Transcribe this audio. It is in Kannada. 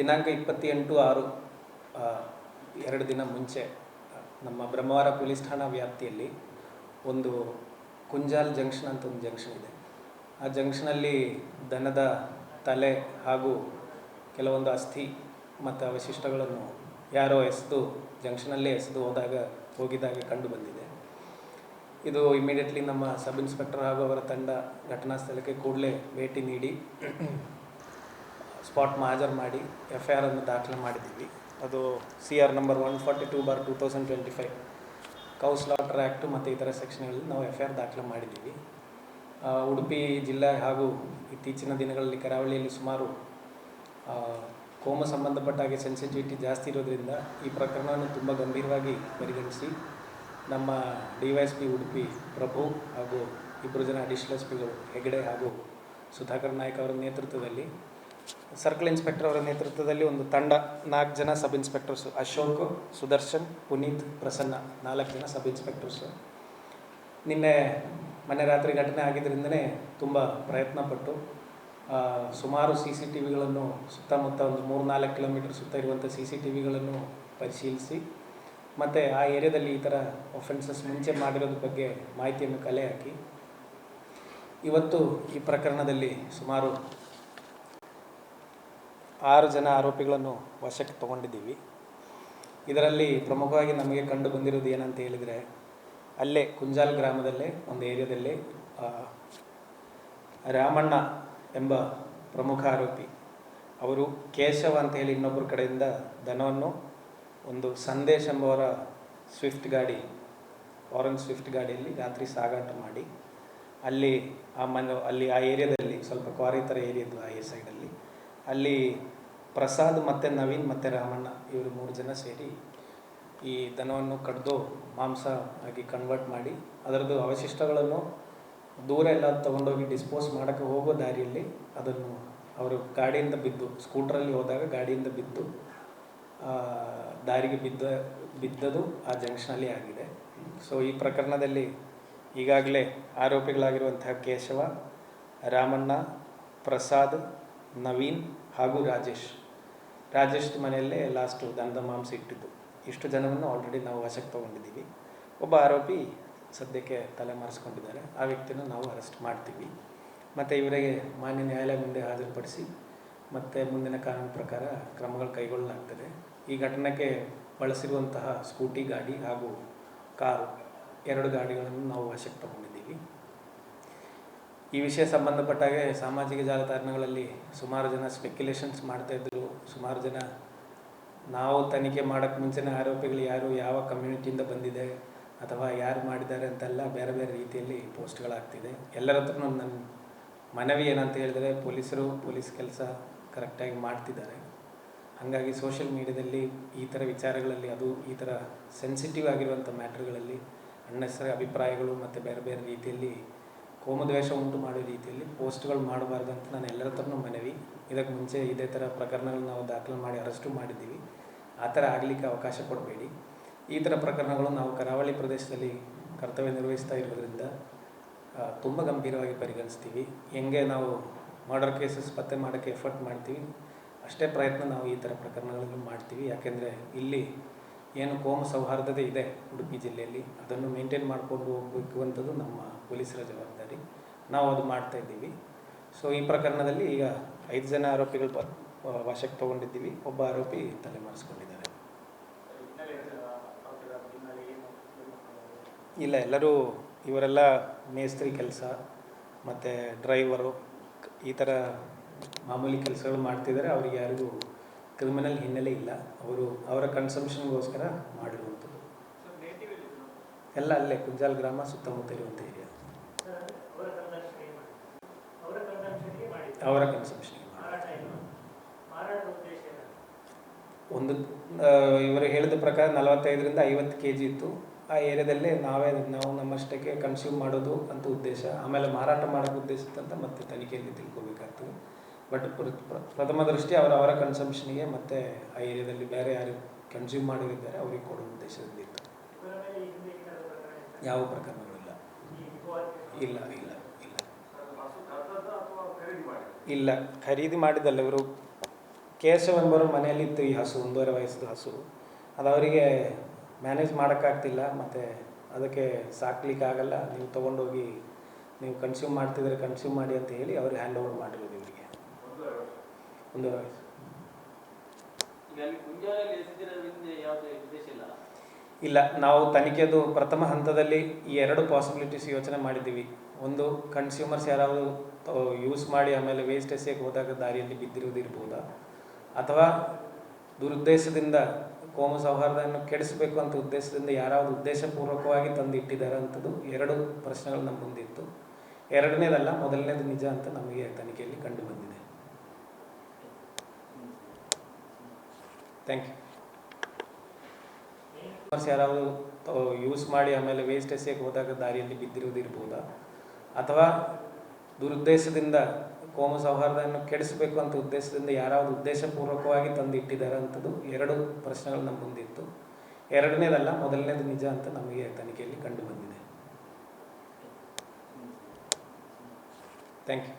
ದಿನಾಂಕ ಇಪ್ಪತ್ತೆಂಟು ಆರು ಎರಡು ದಿನ ಮುಂಚೆ, ನಮ್ಮ ಬ್ರಹ್ಮವಾರ ಪೊಲೀಸ್ ಠಾಣಾ ವ್ಯಾಪ್ತಿಯಲ್ಲಿ ಒಂದು ಕುಂಜಾಲ್ ಜಂಕ್ಷನ್ ಅಂತ ಒಂದು ಜಂಕ್ಷನ್ ಇದೆ. ಆ ಜಂಕ್ಷನಲ್ಲಿ ದನದ ತಲೆ ಹಾಗೂ ಕೆಲವೊಂದು ಅಸ್ಥಿ ಮತ್ತು ಅವಶಿಷ್ಟಗಳನ್ನು ಯಾರೋ ಎಸೆದು ಜಂಕ್ಷನಲ್ಲೇ ಎಸೆದು ಹೋದಾಗ ಹೋಗಿದಾಗ ಕಂಡು ಬಂದಿದೆ. ಇದು ಇಮಿಡಿಯೇಟ್ಲಿ ನಮ್ಮ ಸಬ್ ಇನ್ಸ್ಪೆಕ್ಟರ್ ಹಾಗೂ ಅವರ ತಂಡ ಘಟನಾ ಸ್ಥಳಕ್ಕೆ ಕೂಡಲೇ ಭೇಟಿ ನೀಡಿ ಸ್ಪಾಟ್ ಮಾಜರ್ ಮಾಡಿ ಎಫ್ ಐ ಆರನ್ನು ದಾಖಲೆ ಮಾಡಿದ್ದೀವಿ. ಅದು C R number one forty two bar two thousand twenty five. Cows slaughter act ಮತ್ತು ಇತರ ಸೆಕ್ಷನ್ಗಳಲ್ಲಿ ನಾವು ಎಫ್ ಐ ಆರ್ ದಾಖಲೆ ಮಾಡಿದ್ದೀವಿ. ಉಡುಪಿ ಜಿಲ್ಲೆ ಹಾಗೂ ಇತ್ತೀಚಿನ ದಿನಗಳಲ್ಲಿ ಕರಾವಳಿಯಲ್ಲಿ ಸುಮಾರು ಕೋಮ ಸಂಬಂಧಪಟ್ಟ ಹಾಗೆ ಸೆನ್ಸಿಟಿವಿಟಿ ಜಾಸ್ತಿ ಇರೋದ್ರಿಂದ ಈ ಪ್ರಕರಣವನ್ನು ತುಂಬ ಗಂಭೀರವಾಗಿ ಪರಿಗಣಿಸಿ ನಮ್ಮ D Y P Udupi Prabhu ಹಾಗೂ ಇಬ್ಬರು ಜನ ಅಡಿಷನಲ್ ಎಸ್ ಪಿಗಳು ಹೆಗಡೆ ಹಾಗೂ ಸುಧಾಕರ್ ನಾಯಕ್ ಅವರ ನೇತೃತ್ವದಲ್ಲಿ ಸರ್ಕಲ್ ಇನ್ಸ್ಪೆಕ್ಟರ್ ಅವರ ನೇತೃತ್ವದಲ್ಲಿ ಒಂದು ತಂಡ, ನಾಲ್ಕು ಜನ ಸಬ್ ಇನ್ಸ್ಪೆಕ್ಟರ್ಸು ಅಶೋಕ್, ಸುದರ್ಶನ್, ಪುನೀತ್, ಪ್ರಸನ್ನ, ನಾಲ್ಕು ಜನ ಸಬ್ ಇನ್ಸ್ಪೆಕ್ಟರ್ಸು ನಿನ್ನೆ ಮೊನ್ನೆ ರಾತ್ರಿ ಘಟನೆ ಆಗಿದ್ದರಿಂದನೇ ತುಂಬ ಪ್ರಯತ್ನಪಟ್ಟು ಸುಮಾರು ಸಿ ಸಿ ಟಿ ವಿಗಳನ್ನು ಸುತ್ತಮುತ್ತ ಒಂದು ಮೂರು ನಾಲ್ಕು ಕಿಲೋಮೀಟರ್ ಸುತ್ತ ಇರುವಂಥ ಸಿ ಸಿ ಟಿ ವಿಗಳನ್ನು ಪರಿಶೀಲಿಸಿ, ಮತ್ತು ಆ ಏರಿಯಾದಲ್ಲಿ ಈ ಥರ ಒಫೆನ್ಸಸ್ ಮುಂಚೆ ಮಾಡಿರೋದ್ರ ಬಗ್ಗೆ ಮಾಹಿತಿಯನ್ನು ಕಲೆ ಹಾಕಿ. ಇವತ್ತು ಈ ಪ್ರಕರಣದಲ್ಲಿ ಸುಮಾರು ಆರು ಜನ ಆರೋಪಿಗಳನ್ನು ವಶಕ್ಕೆ ತಗೊಂಡಿದ್ದೀವಿ. ಇದರಲ್ಲಿ ಪ್ರಮುಖವಾಗಿ ನಮಗೆ ಕಂಡು ಬಂದಿರೋದು ಏನಂತ ಹೇಳಿದರೆ, ಅಲ್ಲೇ ಕುಂಜಾಲ್ ಗ್ರಾಮದಲ್ಲೇ, ಒಂದು ಏರಿಯಾದಲ್ಲಿ ರಾಮಣ್ಣ ಎಂಬ ಪ್ರಮುಖ ಆರೋಪಿ. ಅವರು ಕೇಶವ ಅಂತ ಹೇಳಿ ಇನ್ನೊಬ್ಬರ ಕಡೆಯಿಂದ ದನವನ್ನು ಒಂದು ಸಂದೇಶ್ ಎಂಬವರ ಸ್ವಿಫ್ಟ್ ಗಾಡಿ ಆರೆಂಜ್ ಸ್ವಿಫ್ಟ್ ಗಾಡಿಯಲ್ಲಿ ರಾತ್ರಿ ಸಾಗಾಟ ಮಾಡಿ, ಅಲ್ಲಿ ಆ ಮನೆ, ಅಲ್ಲಿ ಆ ಏರಿಯಾದಲ್ಲಿ ಸ್ವಲ್ಪ ಕ್ವಾರಿ ಥರ ಏರಿಯಾದ್ದು ಆ ಏ ಸೈಡಲ್ಲಿ. ಅಲ್ಲಿ ಪ್ರಸಾದ್ ಮತ್ತು ನವೀನ್ ಮತ್ತು ರಾಮಣ್ಣ ಇವರು ಮೂರು ಜನ ಸೇರಿ ಈ ದನವನ್ನು ಕಡ್ದು ಮಾಂಸ ಆಗಿ ಕನ್ವರ್ಟ್ ಮಾಡಿ ಅದರದ್ದು ಅವಶಿಷ್ಟಗಳನ್ನು ದೂರ ಎಲ್ಲ ತೊಗೊಂಡೋಗಿ ಡಿಸ್ಪೋಸ್ ಮಾಡೋಕ್ಕೆ ಹೋಗೋ ದಾರಿಯಲ್ಲಿ ಅದನ್ನು ಅವರು ಗಾಡಿಯಿಂದ ಬಿದ್ದು ಸ್ಕೂಟ್ರಲ್ಲಿ ಹೋದಾಗ ಗಾಡಿಯಿಂದ ಬಿದ್ದು ದಾರಿಗೆ ಬಿದ್ದ ಬಿದ್ದದು ಆ ಜಂಕ್ಷನಲ್ಲಿ ಆಗಿದೆ. ಸೊ ಈ ಪ್ರಕರಣದಲ್ಲಿ ಈಗಾಗಲೇ ಆರೋಪಿಗಳಾಗಿರುವಂತಹ ಕೇಶವ, ರಾಮಣ್ಣ, ಪ್ರಸಾದ್, ನವೀನ್ ಹಾಗೂ ರಾಜೇಶ್. ರಾಜೇಶ್ ಮನೆಯಲ್ಲೇ ಲಾಸ್ಟು ದನದ ಮಾಂಸ ಇಟ್ಟಿದ್ದು. ಇಷ್ಟು ಜನವನ್ನು ಆಲ್ರೆಡಿ ನಾವು ವಶಕ್ಕೆ ತೊಗೊಂಡಿದ್ದೀವಿ. ಒಬ್ಬ ಆರೋಪಿ ಸದ್ಯಕ್ಕೆ ತಲೆ ಮರೆಸ್ಕೊಂಡಿದ್ದಾರೆ ಆ ವ್ಯಕ್ತಿಯನ್ನು ನಾವು ಅರೆಸ್ಟ್ ಮಾಡ್ತೀವಿ. ಮತ್ತು ಇವರಿಗೆ ಮಾನ್ಯ ನ್ಯಾಯಾಲಯ ಮುಂದೆ ಹಾಜರುಪಡಿಸಿ, ಮತ್ತು ಮುಂದಿನ ಕಾನೂನು ಪ್ರಕಾರ ಕ್ರಮಗಳು ಕೈಗೊಳ್ಳಲಾಗ್ತದೆ. ಈ ಘಟನೆಗೆ ಬಳಸಿರುವಂತಹ ಸ್ಕೂಟಿ, ಗಾಡಿ ಹಾಗೂ ಕಾರು ಎರಡು ಗಾಡಿಗಳನ್ನು ನಾವು ವಶಕ್ಕೆ ತಗೊಂಡಿದ್ದೀವಿ. ಈ ವಿಷಯ ಸಂಬಂಧಪಟ್ಟಾಗೆ ಸಾಮಾಜಿಕ ಜಾಲತಾಣಗಳಲ್ಲಿ ಸುಮಾರು ಜನ ಸ್ಪೆಕ್ಯುಲೇಷನ್ಸ್ ಮಾಡ್ತಾ ಇದ್ದರು ಸುಮಾರು ಜನ ನಾವು ತನಿಖೆ ಮಾಡೋಕ್ಕೆ ಮುಂಚೆನೇ ಆರೋಪಿಗಳು ಯಾರು, ಯಾವ ಕಮ್ಯುನಿಟಿಯಿಂದ ಬಂದಿದೆ, ಅಥವಾ ಯಾರು ಮಾಡಿದ್ದಾರೆ ಅಂತೆಲ್ಲ ಬೇರೆ ಬೇರೆ ರೀತಿಯಲ್ಲಿ ಪೋಸ್ಟ್ಗಳಾಗ್ತಿದೆ ಎಲ್ಲರ ಹತ್ರನೂ ನನ್ನ ಮನವಿ ಏನಂತ ಹೇಳಿದರೆ ಪೊಲೀಸರು ಪೊಲೀಸ್ ಕೆಲಸ ಕರೆಕ್ಟಾಗಿ ಮಾಡ್ತಿದ್ದಾರೆ. ಹಾಗಾಗಿ ಸೋಷಿಯಲ್ ಮೀಡಿಯಾದಲ್ಲಿ ಈ ಥರ ವಿಚಾರಗಳಲ್ಲಿ, ಅದು ಈ ಥರ ಸೆನ್ಸಿಟಿವ್ ಆಗಿರುವಂಥ ಮ್ಯಾಟ್ರ್ಗಳಲ್ಲಿ ಅನ್ನೆಸರಿ ಅಭಿಪ್ರಾಯಗಳು ಮತ್ತು ಬೇರೆ ಬೇರೆ ರೀತಿಯಲ್ಲಿ ಕೋಮದ್ವೇಷ ಉಂಟು ಮಾಡೋ ರೀತಿಯಲ್ಲಿ ಪೋಸ್ಟ್ಗಳು ಮಾಡಬಾರ್ದು ಅಂತ ನಾನು ಎಲ್ಲರ ಹತ್ರನೂ ಮನವಿ. ಇದಕ್ಕೆ ಮುಂಚೆ ಇದೇ ಥರ ಪ್ರಕರಣಗಳನ್ನ ನಾವು ದಾಖಲೆ ಮಾಡಿ ಅರೆಸ್ಟು ಮಾಡಿದ್ದೀವಿ. ಆ ಥರ ಆಗಲಿಕ್ಕೆ ಅವಕಾಶ ಕೊಡಬೇಡಿ. ಈ ಥರ ಪ್ರಕರಣಗಳು ನಾವು ಕರಾವಳಿ ಪ್ರದೇಶದಲ್ಲಿ ಕರ್ತವ್ಯ ನಿರ್ವಹಿಸ್ತಾ ಇರೋದ್ರಿಂದ ತುಂಬ ಗಂಭೀರವಾಗಿ ಪರಿಗಣಿಸ್ತೀವಿ. ಹೆಂಗೆ ನಾವು ಮರ್ಡರ್ ಕೇಸಸ್ ಪತ್ತೆ ಮಾಡೋಕ್ಕೆ ಎಫರ್ಟ್ ಮಾಡ್ತೀವಿ. ಅಷ್ಟೇ ಪ್ರಯತ್ನ ನಾವು ಈ ಥರ ಪ್ರಕರಣಗಳನ್ನು ಮಾಡ್ತೀವಿ. ಯಾಕೆಂದರೆ ಇಲ್ಲಿ ಏನು ಕೋಮು ಸೌಹಾರ್ದತೆ ಇದೆ ಉಡುಪಿ ಜಿಲ್ಲೆಯಲ್ಲಿ, ಅದನ್ನು ಮೇಂಟೈನ್ ಮಾಡ್ಕೊಂಡು ಹೋಗಬೇಕು ಅಂಥದ್ದು ನಮ್ಮ ಪೊಲೀಸರ ಜವಾಬ್ದಾರಿ. ನಾವು ಅದು ಮಾಡ್ತಾ ಇದ್ದೀವಿ. ಸೊ ಈ ಪ್ರಕರಣದಲ್ಲಿ ಈಗ ಐದು ಜನ ಆರೋಪಿಗಳು ವಶಕ್ಕೆ ತಗೊಂಡಿದ್ದೀವಿ ಒಬ್ಬ ಆರೋಪಿ ತಲೆ ಮರೆಸ್ಕೊಂಡಿದ್ದಾರೆ ಇಲ್ಲ, ಎಲ್ಲರೂ ಇವರೆಲ್ಲ ಮೇಸ್ತ್ರಿ ಕೆಲಸ, ಮತ್ತು ಡ್ರೈವರು ಈ ಥರ ಮಾಮೂಲಿ ಕೆಲಸಗಳು ಮಾಡ್ತಿದ್ದಾರೆ. ಅವ್ರಿಗೆ ಯಾರಿಗೂ ಕ್ರಿಮಿನಲ್ ಹಿನ್ನೆಲೆ ಇಲ್ಲ. ಅವರು ಅವರ ಕನ್ಸಂಪ್ಷನ್ಗೋಸ್ಕರ ಮಾಡಿರುವಂಥದ್ದು. ಎಲ್ಲ ಅಲ್ಲೇ ಕುಂಜಾಲ್ ಗ್ರಾಮ ಸುತ್ತಮುತ್ತ ಇರುವಂಥ ಏರಿಯಾ. ಅವರ ಕನ್ಸಂಪ್ಷನ್ ಒಂದು ಇವರು ಹೇಳಿದ ಪ್ರಕಾರ ನಲವತ್ತೈದರಿಂದ ಐವತ್ತು ಕೆ ಜಿ ಇತ್ತು. ಆ ಏರಿಯಾದಲ್ಲೇ ನಾವೇ ನಾವು ನಮ್ಮಷ್ಟಕ್ಕೆ ಕನ್ಸ್ಯೂಮ್ ಮಾಡೋದು ಅಂತ ಉದ್ದೇಶ. ಆಮೇಲೆ ಮಾರಾಟ ಮಾಡೋಕ್ಕೆ ಉದ್ದೇಶ ಅಂತ ಮತ್ತೆ ತನಿಖೆಯಲ್ಲಿ ತಿಳ್ಕೊಬೇಕಾಗ್ತದೆ. ಬಟ್ ಪ್ರಥಮ ದೃಷ್ಟಿ ಅವರ ಅವರ ಕನ್ಸಂಪ್ಷನ್ಗೆ ಮತ್ತು ಆ ಏರಿಯಾದಲ್ಲಿ ಬೇರೆ ಯಾರು ಕನ್ಸ್ಯೂಮ್ ಮಾಡಿದ್ದಾರೆ ಅವರಿಗೆ ಕೊಡೋ ಉದ್ದೇಶದಿಂದ ಯಾವ ಪ್ರಕರಣಗಳಿಲ್ಲ ಇಲ್ಲ. ಇಲ್ಲ ಇಲ್ಲ ಇಲ್ಲ. ಖರೀದಿ ಮಾಡಿದ್ದಲ್ಲ ಇವರು. ಕೇಶವ್ ಮನೆಯಲ್ಲಿ ಇತ್ತು ಈ ಹಸು, ಒಂದೂವರೆ ವಯಸ್ಸದ ಹಸು. ಅದು ಅವರಿಗೆ ಮ್ಯಾನೇಜ್ ಮಾಡೋಕ್ಕಾಗ್ತಿಲ್ಲ, ಮತ್ತು ಅದಕ್ಕೆ ಸಾಕ್ಲಿಕ್ಕೆ ಆಗಲ್ಲ ನೀವು ತೊಗೊಂಡೋಗಿ, ನೀವು ಕನ್ಸ್ಯೂಮ್ ಮಾಡ್ತಿದ್ರೆ ಕನ್ಸ್ಯೂಮ್ ಮಾಡಿ ಅಂತ ಹೇಳಿ ಅವ್ರಿಗೆ ಹ್ಯಾಂಡ್ ಓವರ್ ಮಾಡಿರೋದು ಇವರಿಗೆ. ಉದ್ದೇಶ ಇಲ್ಲ? ನಾವು ತನಿಖೆದು ಪ್ರಥಮ ಹಂತದಲ್ಲಿ ಈ ಎರಡು ಪಾಸಿಬಿಲಿಟೀಸ್ ಯೋಚನೆ ಮಾಡಿದ್ದೀವಿ. ಒಂದು ಕನ್ಸ್ಯೂಮರ್ಸ್ ಯಾರಾದರೂ ಯೂಸ್ ಮಾಡಿ ಆಮೇಲೆ ವೇಸ್ಟ್ ಎಸೆಯಕ್ಕೆ ಹೋದಾಗ ದಾರಿಯಲ್ಲಿ ಬಿದ್ದಿರುವುದಿರ್ಬೋದಾ ಅಥವಾ ದುರುದ್ದೇಶದಿಂದ ಕೋಮು ಸೌಹಾರ್ದನ್ನು ಕೆಡಿಸಬೇಕು ಅಂತ ಉದ್ದೇಶದಿಂದ ಯಾರಾவது ಉದ್ದೇಶಪೂರ್ವಕವಾಗಿ ತಂದು ಇಟ್ಟಿದ್ದಾರೆ ಅಂಥದ್ದು ಎರಡು ಪ್ರಶ್ನೆಗಳು ನಮ್ಮ ಮುಂದಿತ್ತು. ಎರಡನೇದಲ್ಲ ಮೊದಲನೇದು ನಿಜ ಅಂತ ನಮಗೆ ತನಿಖೆಯಲ್ಲಿ ಕಂಡು ಬಂದಿದೆ. ಥ್ಯಾಂಕ್ ಯು ಯಾರಾದರೂ ಯೂಸ್ ಮಾಡಿ ಆಮೇಲೆ ವೇಸ್ಟ್ ಎಸೆಯಕ್ಕೆ ಹೋದಾಗ ದಾರಿಯಲ್ಲಿ ಬಿದ್ದಿರುವುದಿರ್ಬೋದಾ ಅಥವಾ ದುರುದ್ದೇಶದಿಂದ ಕೋಮ ಸೌಹಾರ್ದನ್ನು ಕೆಡಿಸಬೇಕು ಅಂತ ಉದ್ದೇಶದಿಂದ ಯಾರಾದರೂ ಉದ್ದೇಶಪೂರ್ವಕವಾಗಿ ತಂದು ಇಟ್ಟಿದ್ದಾರೆ ಅಂಥದ್ದು ಎರಡು ಪ್ರಶ್ನೆಗಳು ನಮ್ಮ ಮುಂದಿತ್ತು ಎರಡನೇದಲ್ಲ, ಮೊದಲನೇದು ನಿಜ ಅಂತ ನಮಗೆ ತನಿಖೆಯಲ್ಲಿ ಕಂಡು ಬಂದಿದೆ. Thank you